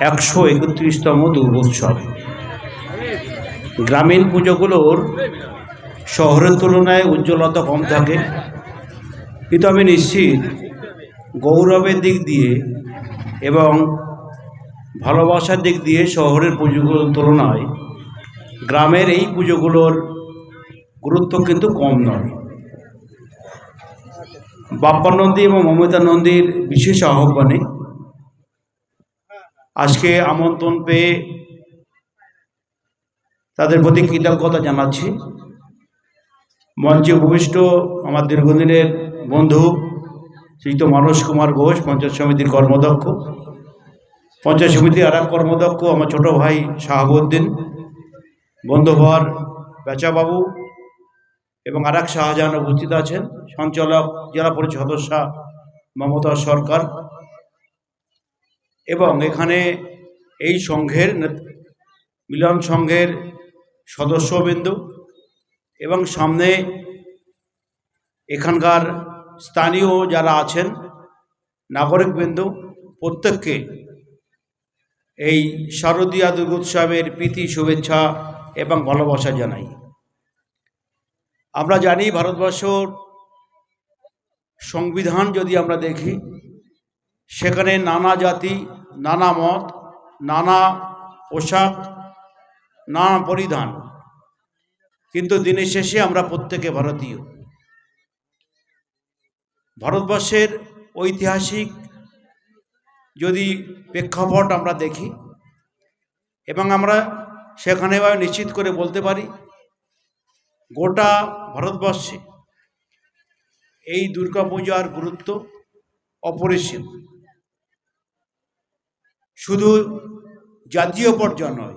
একশো একত্রিশতম দুর্গোৎসব। গ্রামীণ পুজোগুলোর শহরের তুলনায় উজ্জ্বলতা কম থাকে। কিন্তু আমি নিশ্চিত গৌরবের দিক দিয়ে এবং ভালোবাসার দিক দিয়ে শহরের পুজোগুলোর তুলনায় গ্রামের এই পুজোগুলোর গুরুত্ব কিন্তু কম নয়। বাপ্পা নন্দী এবং মমতা নন্দীর বিশেষ আহ্বানে আজকে আমন্ত্রণ পেয়ে তাদের প্রতি কৃতজ্ঞতা জানাচ্ছি। মঞ্চে উপবিষ্ট আমার দীর্ঘদিনের বন্ধু শ্রীযুক্ত মানস কুমার ঘোষ, পঞ্চায়েত সমিতির কর্মদক্ষ পঞ্চায়েত সমিতির আর এক কর্মদক্ষ আমার ছোট ভাই শাহাবুদ্দিন বন্ধুভর বেচাবাবু এবং আর এক শাহজাহান উপস্থিত আছেন। সঞ্চালক, জেলা পরিষদ সদস্যা মমতা সরকার। এবং এখানে এই সংঘের মিলন সংঘের সদস্যবৃন্দ এবং সামনে এখানকার স্থানীয় যারা আছেন, নাগরিকবৃন্দ, প্রত্যেককে এই শারদীয়া দুর্গোৎসবের প্রীতি, শুভেচ্ছা এবং ভালোবাসা জানাই। আমরা জানি ভারতবর্ষর সংবিধান যদি আমরা দেখি সেখানে নানা জাতি, নানা মত, নানা পোশাক, নানা পরিধান। কিন্তু দিনের শেষে আমরা প্রত্যেকে ভারতীয়। ভারতবর্ষের ঐতিহাসিক যদি প্রেক্ষাপট আমরা দেখি, এবং আমরা সেখানে নিশ্চিত করে বলতে পারি, গোটা ভারতবর্ষে এই দুর্গাপূজার গুরুত্ব অপরিসীম। শুধু জাতীয় পর্যায় নয়,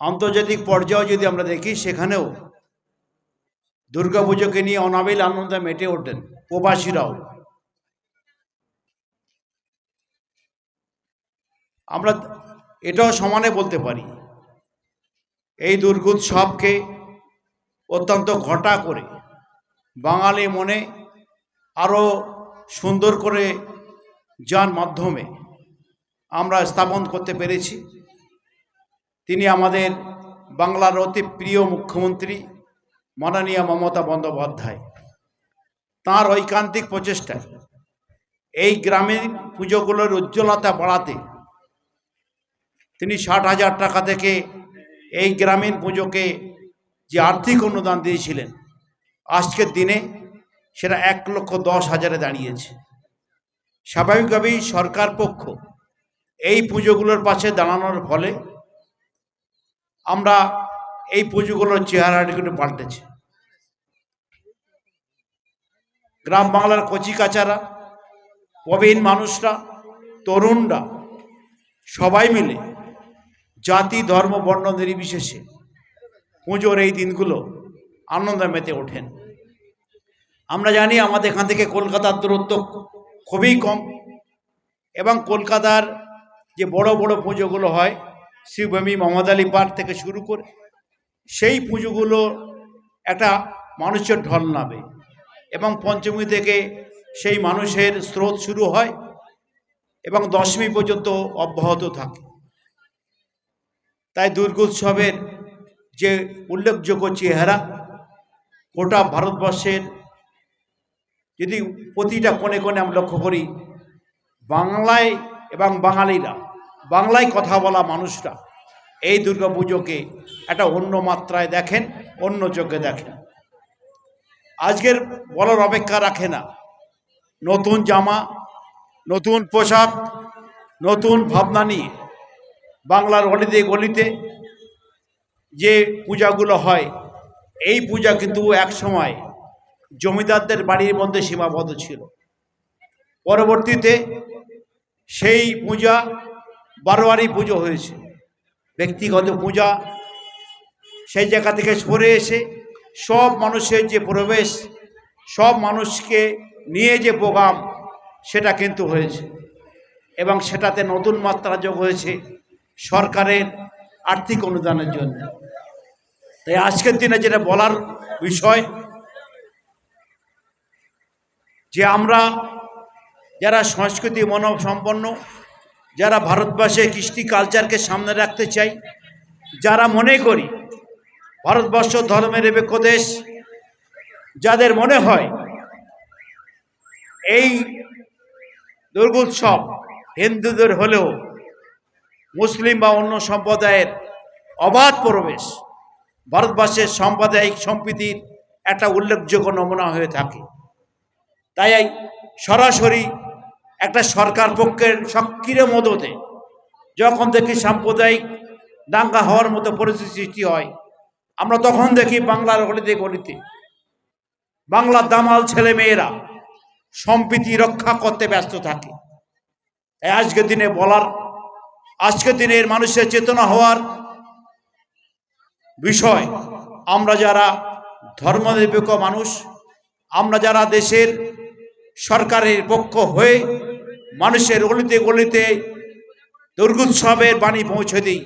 আন্তর্জাতিক পর্যায়ে যদি আমরা দেখি, সেখানেও দুর্গাপুজোকে নিয়ে অনাবিল আনন্দে মেটে ওঠেন প্রবাসীরাও। আমরা এটাও সমানে বলতে পারি, এই দুর্গোৎসবকে অত্যন্ত ঘটা করে বাঙালি মনে আরও সুন্দর করে যার মাধ্যমে আমরা স্থাপন করতে পেরেছি। তিনি আমাদের বাংলার অতি প্রিয় মুখ্যমন্ত্রী মাননীয় মমতা বন্দ্যোপাধ্যায়। তাঁর ঐকান্তিক প্রচেষ্টায় এই গ্রামীণ পুজোগুলোর উজ্জ্বলতা বাড়াতে তিনি ষাট হাজার টাকা থেকে এই গ্রামীণ পুজোকে যে আর্থিক অনুদান দিয়েছিলেন, আজকের দিনে সেটা এক লক্ষ দশ হাজারে দাঁড়িয়েছে। স্বাভাবিকভাবেই সরকার পক্ষ এই পুজোগুলোর পাশে দাঁড়ানোর ফলে আমরা এই পুজোগুলোর চেহারাটি কিন্তু পাল্টেছে। গ্রাম বাংলার কচি কাচারা, প্রবীণ মানুষরা, তরুণরা, সবাই মিলে জাতি, ধর্ম, বর্ণ নির্বিশেষে পুজোর এই দিনগুলো আনন্দে মেতে ওঠেন। আমরা জানি আমাদের এখান থেকে কলকাতার দূরত্ব খুবই কম এবং কলকাতার যে বড় বড় পুজোগুলো হয়, শিবভূমি মোহাম্মদ আলী পার্ক থেকে শুরু করে, সেই পুজোগুলো একটা মানুষের ঢল নামে। এবং পঞ্চমী থেকে সেই মানুষের স্রোত শুরু হয় এবং দশমী পর্যন্ত অব্যাহত থাকে। তাই দুর্গোৎসবের যে উল্লেখযোগ্য চেহারা, গোটা ভারতবর্ষের যদি প্রতিটা কোণে কোণে আমরা লক্ষ্য করি, বাংলায় এবং বাঙালিরা, বাংলায় কথা বলা মানুষরা এই দুর্গাপুজোকে একটা অন্য মাত্রায় দেখেন, অন্য চোখে দেখেন। আজকের বলার অপেক্ষা রাখে না। নতুন জামা, নতুন পোশাক, নতুন ভাবনা নিয়ে বাংলার অলিতে গলিতে যে পূজাগুলো হয়, এই পূজা কিন্তু এক সময় জমিদারদের বাড়ির মধ্যে সীমাবদ্ধ ছিল। পরবর্তীতে সেই পূজা বারোয়ারি পুজো হয়েছে। ব্যক্তিগত পূজা, সেই জায়গা থেকে সরে এসে সব মানুষের যে প্রবেশ, সব মানুষকে নিয়ে যে প্রোগ্রাম, সেটা কিন্তু হয়েছে। এবং সেটাতে নতুন মাত্রা যোগ হয়েছে সরকারের আর্থিক অনুদানের জন্য। তাই আজকের দিনে যেটা বলার বিষয়, যে আমরা যারা সংস্কৃতি মনোসম্পন্ন, যারা ভারতবর্ষের কৃষ্টি কালচারকে সামনে রাখতে চাই, যারা মনে করি ভারতবর্ষ ধর্মের নিরপেক্ষ দেশ যাদের মনে হয় এই দুর্গোৎসব হিন্দুদের হলেও মুসলিম বা অন্য সম্প্রদায়ের অবাধ প্রবেশ ভারতবর্ষের সাম্প্রদায়িক সম্প্রীতির একটা উল্লেখযোগ্য নমুনা হয়ে থাকে। তাই সরাসরি একটা সরকার পক্ষের সক্রিয় মদতে যখন দেখি সাম্প্রদায়িক দাঙ্গা হওয়ার মতো পরিস্থিতি সৃষ্টি হয়, আমরা তখন দেখি বাংলার গলিতে গলিতে বাংলার দামাল ছেলে মেয়েরা সম্প্রীতি রক্ষা করতে ব্যস্ত থাকে। তাই আজকের দিনে বলার আজকের দিনের মানুষের চেতনা হওয়ার বিষয়, আমরা যারা ধর্মনিরপেক্ষ মানুষ, আমরা যারা দেশের সরকারের পক্ষ হয়ে মানুষের গলিতে গলিতে দুর্গোৎসবের বাণী পৌঁছে দিই।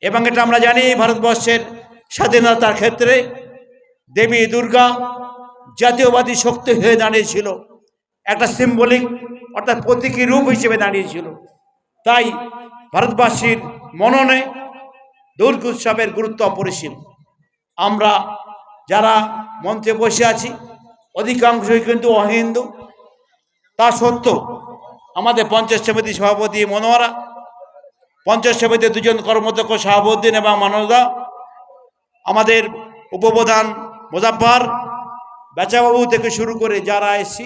এবং এটা আমরা জানি ভারতবর্ষের স্বাধীনতার ক্ষেত্রে দেবী দুর্গা জাতীয়বাদী শক্তি হয়ে দাঁড়িয়েছিল। একটা সিম্বলিক অর্থাৎ প্রতীকী রূপ হিসেবে দাঁড়িয়েছিল। তাই ভারতবাসীর মননে দুর্গোৎসবের গুরুত্ব অপরিসীম। আমরা যারা মঞ্চে বসে আছি, অধিকাংশই কিন্তু অহিন্দু। তা সত্ত্বেও আমাদের পঞ্চায়েত সমিতি সভাপতি মনোয়ারা পঞ্চায়েত সমিতির দুজন কর্মদক্ষ শাহাবুদ্দিন এবং মানবদা আমাদের উপপ্রধান মোজাফার বেচাবাবু থেকে শুরু করে যারা এসছি,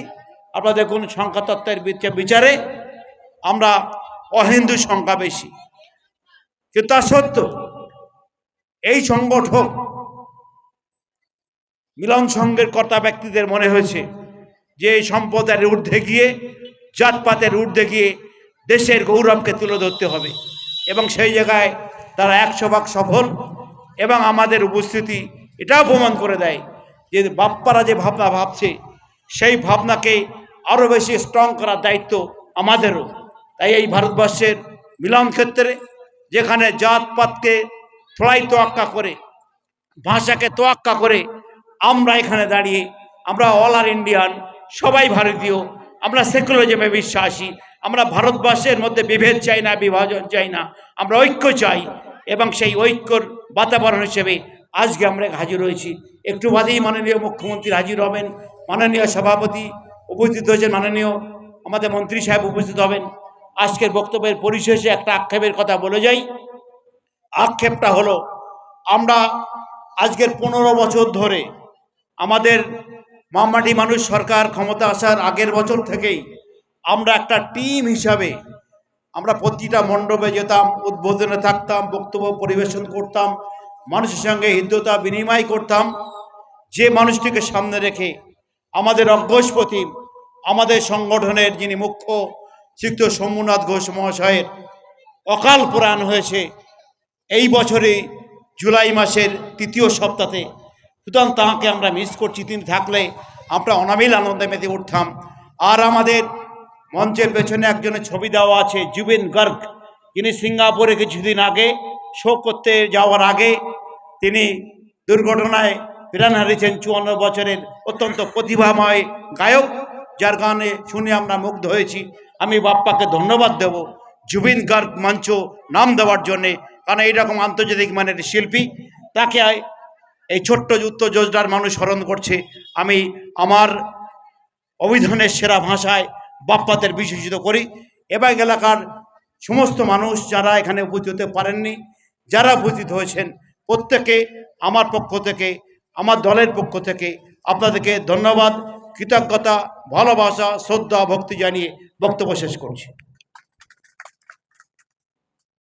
আপনারা দেখুন সংখ্যা তত্ত্বের বিচারে আমরা অহিন্দু সংখ্যা বেশি। কিন্তু তা সত্ত্বেও এই সংগঠন মিলন সংঘের কর্তা ব্যক্তিদের মনে হয়েছে যে এই সম্প্রদায়ের ঊর্ধ্বে গিয়ে জাতপাতের ঊর্ধ্বে গিয়ে দেশের গৌরবকে তুলে ধরতে হবে। এবং সেই জায়গায় তারা একশো ভাগ সফল এবং আমাদের উপস্থিতি এটাও প্রমাণ করে দেয় যে বাপ্পারা যে ভাবনা ভাবছে, সেই ভাবনাকে আরও বেশি স্ট্রং করার দায়িত্ব আমাদেরও। তাই এই ভারতবর্ষের মিলন ক্ষেত্রে যেখানে জাতপাতকে থোড়াই তোয়াক্কা করে, ভাষাকে তোয়াক্কা করে আমরা এখানে দাঁড়িয়ে আমরা অল আর ইন্ডিয়ান সবাই ভারতীয় আমরা সেকুলারিজমে বিশ্বাসী, আমরা ভারতবর্ষের মধ্যে বিভেদ চাই না, বিভাজন চাই না, আমরা ঐক্য চাই এবং সেই ঐক্যর বাতাবরণ হিসেবে আজকে আমরা হাজির হয়েছি। একটু বাদেই মাননীয় মুখ্যমন্ত্রী হাজির হবেন, মাননীয় সভাপতি উপস্থিত হয়েছেন, মাননীয় আমাদের মন্ত্রী সাহেব উপস্থিত হবেন। আজকের বক্তব্যের পরিশেষে একটা আক্ষেপের কথা বলে যাই। আক্ষেপটা হলো, আমরা আজকের পনেরো বছর ধরে আমাদের মামাটি মানুষ সরকার ক্ষমতা আসার আগের বছর থেকেই আমরা একটা টিম হিসাবে আমরা প্রতিটা মণ্ডপে যেতাম, উদ্বোধনে থাকতাম, বক্তব্য পরিবেশন করতাম, মানুষের সঙ্গে হৃদ্যতা বিনিময় করতাম। যে মানুষটিকে সামনে রেখে আমাদের অজ্ঞস্পতি আমাদের সংগঠনের যিনি মুখ্য শ্রীযুক্ত সোমনাথ ঘোষ মহাশয়ের অকাল পুরাণ হয়েছে, এই বছরে জুলাই মাসের তৃতীয় সপ্তাহে সুতরাং তাঁকে আমরা মিস করছি। তিনি থাকলে আমরা অনাবিল আনন্দে মেতে উঠতাম। আর আমাদের মঞ্চের পেছনে একজনের ছবি দেওয়া আছে, জুবিন গর্গ। যিনি সিঙ্গাপুরে কিছুদিন আগে শো করতে যাওয়ার আগে তিনি দুর্ঘটনায় প্রাণ হারিয়েছেন চুয়ান্ন বছরের অত্যন্ত প্রতিভাময় গায়ক, যার গানে শুনে আমরা মুগ্ধ হয়েছি। আমি বাপ্পাকে ধন্যবাদ দেব জুবিন গার্গ মঞ্চ নাম দেওয়ার জন্যে, কারণ এইরকম আন্তর্জাতিক মানের শিল্পী। তাকে এই ছোট্ট উত্তর যোজনার মানুষ স্মরণ করছে। আমি আমার অভিধানের সেরা ভাষায় বাপ্পাদের বিশেষিত করি। এবং এলাকার সমস্ত মানুষ যারা এখানে উপস্থিত হতে পারেননি, যারা উপস্থিত হয়েছেন, প্রত্যেকে আমার পক্ষ থেকে, আমার দলের পক্ষ থেকে আপনাদেরকে ধন্যবাদ, কৃতজ্ঞতা, ভালোবাসা, শ্রদ্ধা, ভক্তি জানিয়ে বক্তব্য শেষ করছি।